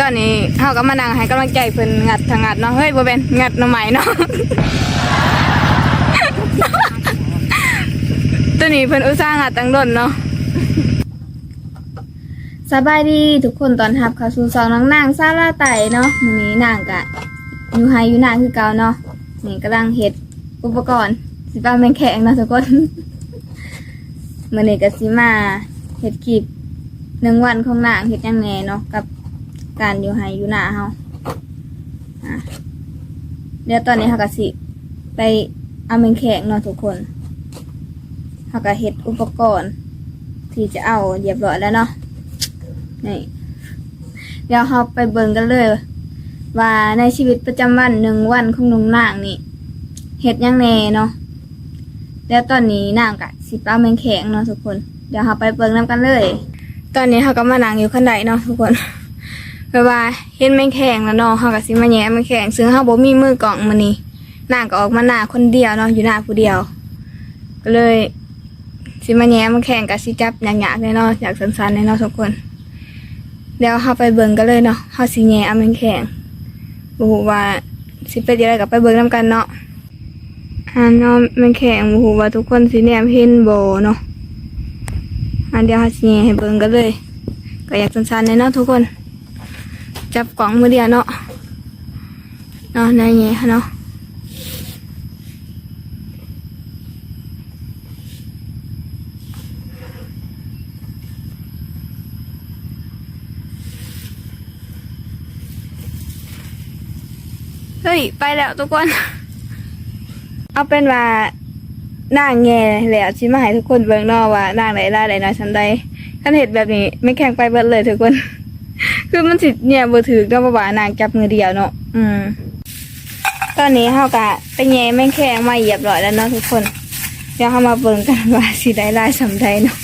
ตอนนี้เฮาก็มานั่งให้กำลังใจเพิ่นงัดทางงัดเนาะเฮ้ยบ่เป็นงัดหน่อไม้เนาะตัวนี้เพิ่นอุตส่าห์งัดตั้งดนเนาะสบายดีทุกคนตอนรับข้าสู่สองน้องนางซาลาไตเนาะมื้อนี้นางก็อยู่ไฮอยู่นางคือเก่าเนาะนี่กำลังเฮ็ดอุปกรณ์สิป้าแมงแข็งเนาะทุกคนมื้อนี้ก็สิมาเฮ็ดคลิปหนึ่งวันของนางเฮ็ดยังแหนเนาะกับ การอยู่ไฮอยู่หน้าเฮาอะเดี๋ยวตอนนี้เฮาก็สิ ไปเอาแมงแขงเนาะทุกคนเฮาก็เฮ็ดอุปกรณ์ ที่จะเอาเรียบร้อยแล้วเนาะนี่เดี๋ยวเฮาไปเบิ่งกันเลย ว่าในชีวิตประจำวันหนึ่งวันของน้องนางนี่เฮ็ดยังแน่เนาะเดี๋ยวตอนนี้นางก็สิไปเอาแมงแขงเนาะทุกคน เดี๋ยวเฮาไปเบิ่งนํกันเลย ตอนนี้เฮาก็มานั่งอยู่คันไดเนาะทุกคน เพราะว่าเห็นแมงแข็งแล้วเนาะเฮาก็สิมาแย่แมงแข็งซึ่งเฮาบ่มีมือกล่องมื้อนี้นางก็ออกมาหน้าคนเดียวเนาะอยู่หน้าผู้เดียว ก็เลยสิมาแย่แมงแข็งก็สิจับยากๆเลยเนาะอยากสันๆเลยเนาะทุกคนเดี๋ยวเฮาไปเบิ่งกันเลยเนาะเฮาสิแย่เอาแมงแข็งบ่ฮู้ว่าสิเป็นจังไดก็ไปเบิ่งนํกันเนาะอันเนาะแมงแข็งบ่ฮู้ว่าทุกคนสิแนมเห็นบ่เนาะอันเดียวเฮาสิแย่ให้เบิ่งกันเลย ก็อยากสันๆเลยเนาะทุกคน จับกล่องมือเดียวเนาะเนาะในเงี้ยเนาะเฮ้ย ไปแล้วทุกคน เอาเป็นว่านั่งแง่แล้วชิมาให้ทุกคนเบิ่งนาะว่านั่งไหนได้ไหนน้อยชันใดขันเห็ดแบบนี้ไม่แข่งไปเบิดเลยทุกคน คือมันสิเนี่ยบ่ถือก็บ่ว่านางจับมือเดียวเนาะอืมตอนนี้เฮากะไปแย่แม่งแข้งมาเหยียบร้อยแล้วเนาะทุกคน เดี๋ยวเฮามาเบิ่งกันว่าสิได้ลายสำใดเนาะ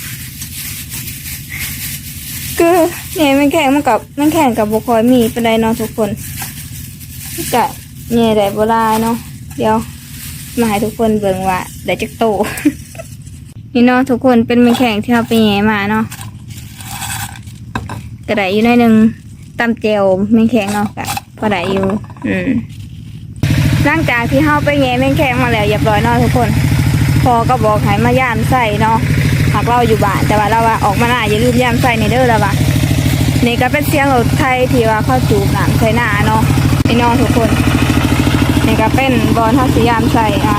คือแย่แม่งแข้งมันกับแม่งแข้งกับบ่ค่อยมีปานใดเนาะทุกคนกะแย่ได้บ่ลายเนาะเดี๋ยวมาให้ทุกคนเบิ่งว่าได้จักโตนี่เนาะทุกคนเป็นแม่งแข้งที่เฮาไปแย่มาเนาะ ก็ไดอยู่ในหนึ่งตำเจวแมงแข็งเนาะกะพอได้อยู่อืมหลังจากที่เฮาไปแง่แมงแข็งมาแล้วเรียบร้อยเนาะทุกคน พอก็บอกให้มาย่ามใส่เนาะหากเราอยู่บ้านแต่ว่าเราว่าออกมาหน้าอย่าลืมย่ามใส่ในเด้อล้วว่านี่ก็เป็นเสียงรถไทยที่ว่าเข้าจูบหนังใส่หน้าเนาะพี่น้องทุกคนนี่ก็เป็นบอลเฮาสิยามใส่อะ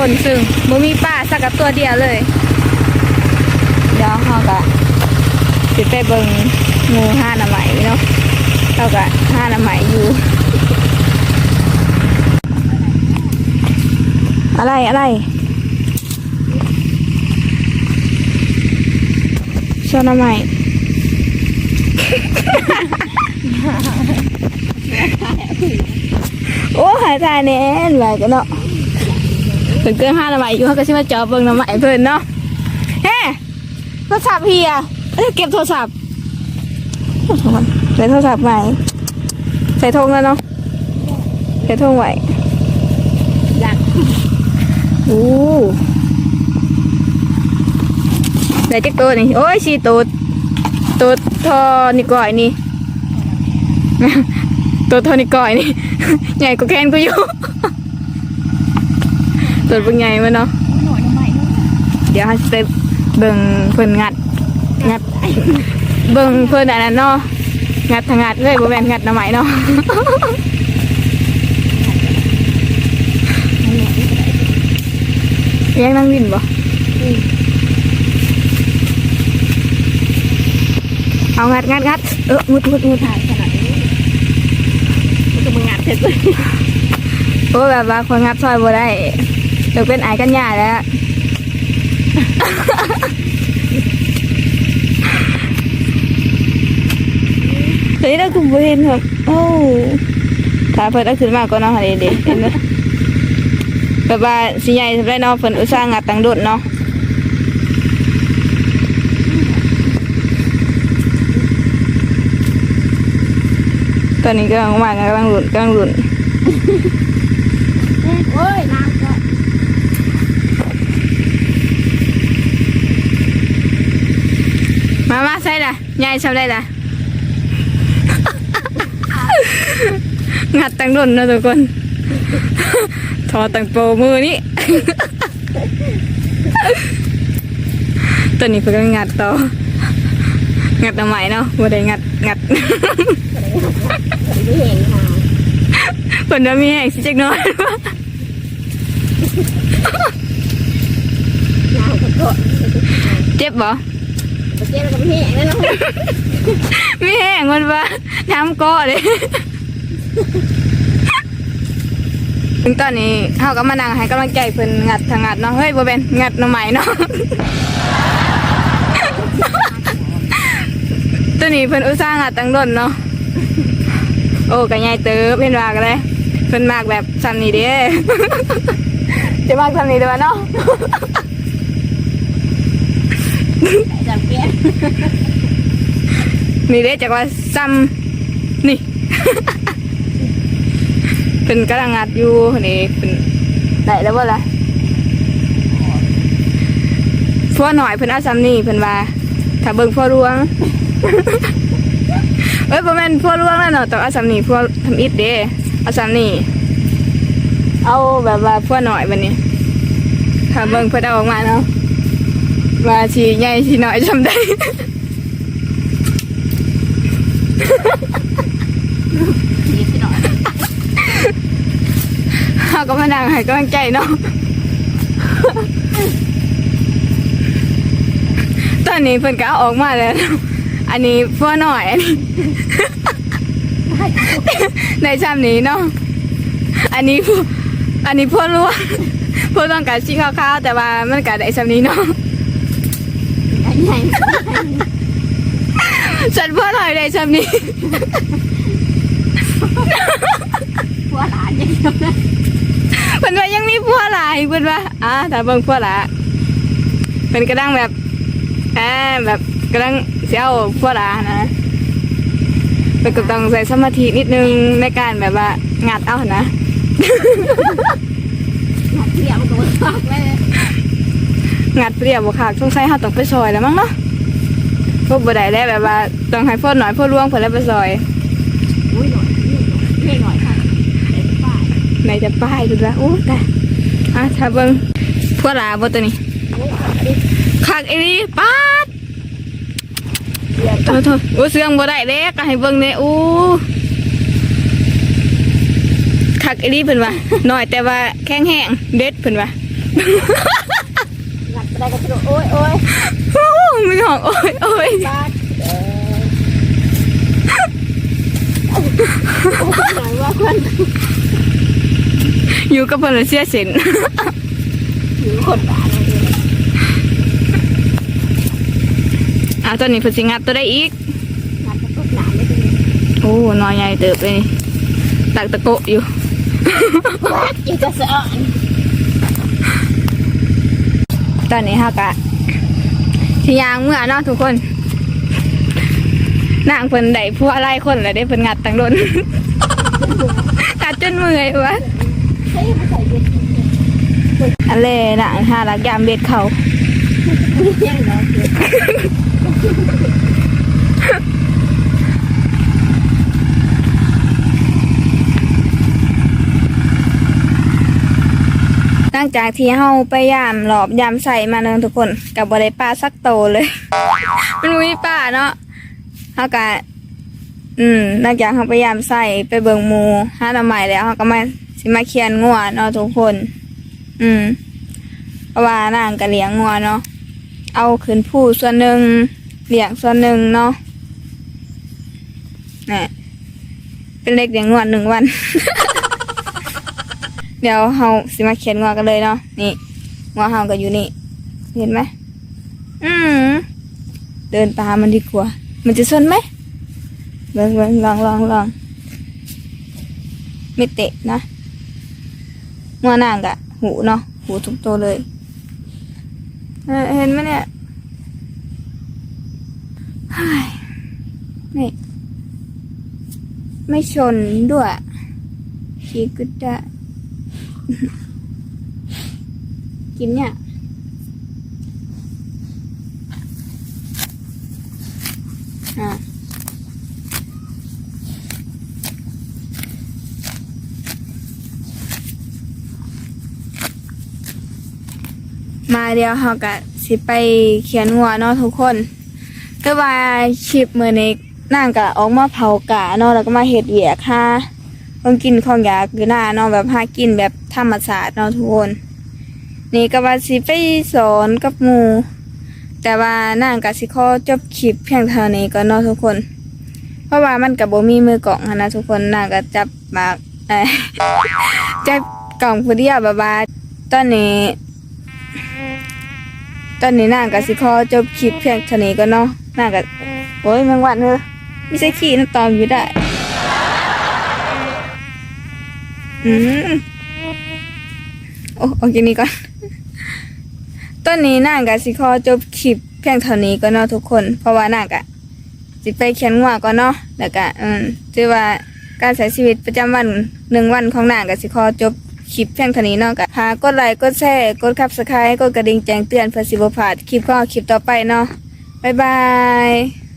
คนซึ่งบ่มีป้าสักกับตัวเดียวเลย เดี๋ยวเฮาก็สิไปเบิงงูห้าหน้าไหมเนาะเฮาก็ห้าหน้าไหมอยู่ อะไรอะไรชวนหน้าไหมโอ้หายใจแน่นไหวกันเนาะ เพิ่นเกินห้าหน่อไม้อยู่เขาก็สิมาจอบเบิ่งหน่อไม้เพิ่นเนาะเฮ้โทรศัพท์พี่อะเอ้ยเก็บโทรศัพท์โอ้โหใส่โทรศัพท์ใหม่ใส่ธงแล้วเนาะใส่ธงไว้ยังโอ้ได้จักตัวนี่โอ้ยสีตัวตัวทอนี่ก่อยนี่ตัวทอนี่ก่อยนี่ ใหญ่กว่าแขนกูอยู่ ตัวเป็นไงมันเนาะเดี๋ยวให้ไปเบิ่งเพิ่นงัดงัดเบิ่งเพิ่นอันนั้นเนาะงัดทางงัดเลยบ่แม่นงัดหน้ำไหมเนาะเยังนั่งดินบ่เอางัดงัดงัดเออมุดมุดมุดถ่ายขนาดนี้มันก็มึงงานเสร็จเลยโอ้แบบว่าคนงัดซอยบ่ได้ เดี๋ยวเป็นไอายกันยาแล้วเฮ้ยเราคือบ่เห็นแบบโอ้ถ้าเพิ่นเอาขึ้นมาก็เนาะเด็ดเห็นไหมแบบว่าสิใหญ่สำหรับเนาะเพิ่นอุตส่าห์งัดตังโดดเนาะตอนนี้กำลังมากำลังหลุนกำลังหลุนโอ้ยน้ำก็ มามา ใส่ละยายชอบได้ละงัดตังโดนเนาะทุกคน ทอตังโปมือนี่ ตัวนี้เพิ่งงัดต่อ งัดทำไมเนาะบ่ได้งัดงัดไม่เห็นค่ะเพิ่นว่ามีแห้งสิจักน้อยเจ็บบ่ เมื่อกี้เราก็ไม่เห็นแล้วเนาะมีแห้งมันว่าน้ำเก็เลยถึงตอนนี้เฮาก็มานั่งให้กำลังใจเพิ่นงัดทางงัดเนาะเฮ้ยบ่เป็นงัดหน่อไม้เนาะตัวนี้เพิ่นอุตส่าห์งัดตั้งดนเนาะโอ้ก็ใหญ่เติบเพิ่นว่ากเลยเพิ่นมากแบบซ้ำนี้เด้จะมากซ้ำนี้เด้อวะเนาะ จากเปียนี่เด้จากว่าซ้ำนี่เพิ่นกำลังงัดอยู่นี่เพิ่นได้แล้วบ่ล่ะพัวหน่อยเพิ่นเอาซ้ำนี่เพิ่นว่าถ้าเบิ่งพัวรวงเอ้ยบ่แม่นพัวรวงแล้วเนาะต้องเอาซ้ำนี่พัวทำอิฐเด้เอาซ้ำนี่เอาแบบว่าพัวหน่อยบัดนี้ถ้าเบิ่งเพิ่นเอาออกมาเนาะ ว่าสิใหญ่สิน้อยจำได้นิดหน่อยเขาก็มานั่งให้กำลังใจเนาะ ตอนนี้เพิ่นก็เอาออกมาแล้ว อันนี้พัวหน่อยอันนี้ ในชามนี้เนาะ อันนี้พวอันนี้พัวล้วนพัวต้องการสีขาวๆแต่ว่ามันก็ได้ชามนี้เนาะอัน ใหญ่ฉันพัวหน่อยได้ชามนี้หัวหลานยังเพิ่นว่ายังมีพัวหลายเพิ่นว่าอ่าถ้าเบิ่งพัวหละเพิ่นกำลังแบบอ่าแบบกำลังสิเอาพัวหลานะเพิ่นก็ต้องใส่สมาธินิดนึงในการแบบว่างัดเอานะหนักเที่ยวมันก็ไม่ฟักเลย งัดเปรียวบ่คักสงสัยเฮาต้องไปซอยแล้วมั้งเนาะพวกบ่ได้แล้วแบบว่าต้องให้พ่อหน่อยพ่อล่วงเพิ่นแล้วไปซอยอุ้ยหน่อยนี่หน่อยหน่อยค่ะเด็กป้ายไหนจะป้ายดูละโอ้แต่อะถ้าเบิ่งพัวหลาบ่ตัวนี้โอ้ยดิคักอีหลีป๊าดเดี๋ยวโทษโทษโอ้เสื่องบ่ได้เด้ก็ให้เบิ่งเด้โอ้คักอีหลีเพิ่นว่าน้อยแต่ว่าแข็งแห้งเด็ดเพิ่นว่า ได้ก็จะโอ้ยโอ้ยโอ้มีของโอ้ยโอ้ยบ้าเออหน่อยว่าคนอยู่กับเพิ่นแล้วเสียส้นอยู่คนบ้าเลยอะตอนนี้เพิ่นสิงัดตัวได้อีก นักก็หนาไม่เป็นโอ้น้อยใหญ่เติบเลยนี่ตักตะโกะอยู่อยังจะสะอ่อน ตอนนี้ฮากะที่ยางเมื่อเนาะทุกคนนางเพิ่นได้พวกอะไรคนแล้วได้เพิ่นงัดตังโดนกัดจนเมื่อยวะเฮ้ยมาใส่เย็นอันเล่นางหาลักยามเบ็ดเขา เที่ยงเนาะ ห ลังจากที่เฮาไปยามหลอบยามใส่มาเนาะทุกคนกับ่ได้ปลาสักโตเลย มันมีปลาเนาะเฮากะอืมหลังจากเฮาไปยามใส่ไปเบิงหมูหาหน่อไม้แล้วเฮาก็มาสิมาเคียนงัวเนาะทุกคน อืมเพราะว่านางก็เลี้ยงงัวเนาะเอาขึ้นผู้ส่วนหนึ่งเลี้ยงส่วนหนึ่งเนาะนี่เป็นเล็กเลี้ยงงัวหนึ่งวัน เดี๋ยวเฮาสิมาเขียนงัวกันเลยเนาะนี่งัวเฮาก็อยู่นี่ เห็นไหมอืมเดินตามมันดีกว่า มันจะซนไหมลองลองลองลองลองไม่เตะนะงัวนางกะหูเนาะหูทุกตัวเลยเเห็นไหมเนี่ยเฮ้ยนี่ไม่ชนด้วยชีกุดะ กินเนี่ยอะมาเดียวเขากะสิไปเขียนหัวเนาะทุกคนแต่ว่าชิปมือนี้นั่งกะออกมาเผากะเนาะแล้วก็มาเห็ดเหวียกค่ะต้องกินของอยากอหน้าเนาะแบบหากินแบบ ธรรมศาสตร์เนาะทุกคน นี่ก็ว่าสิไปสอนกับหมูแต่ว่านั่งกะสิขอจบคลิปเพียงเท่านี้ก็เนาะทุกคน เพราะว่ามันกับโบมีมือกล่องนะทุกคนนั่งก็จับมากเอ้จับกล่องผู้เดียวแบบาตอนนี้ ตอนนี้นางกับสิขอจบคลิปเพียงเท่านี้ก็เนาะนางกับโอ้ยแมงวันเถอะไม่ใช่ขี้น้ำตอมอยู่ได้ อืม โอ้โอเคนี่ก่อนตอนนี้นางกับสิขอจบคลิปเพียงเท่านี้ก็เนาะทุกคน เพราะว่านางกะสิไปเขียนงัวก็เนาะแล้วก็อืมถือว่าการใช้ชีวิตประจำวันหนึ่งวันของนางกับสิขอจบคลิปเพียงเท่านี้เนาะก็หากดไลค์กดแชร์กดคับสไครต์กดกระดิ่งแจ้งเตือนเพื่อสิบพลาดคลิปข้อคลิปต่อไปเนาะบ๊ายบาย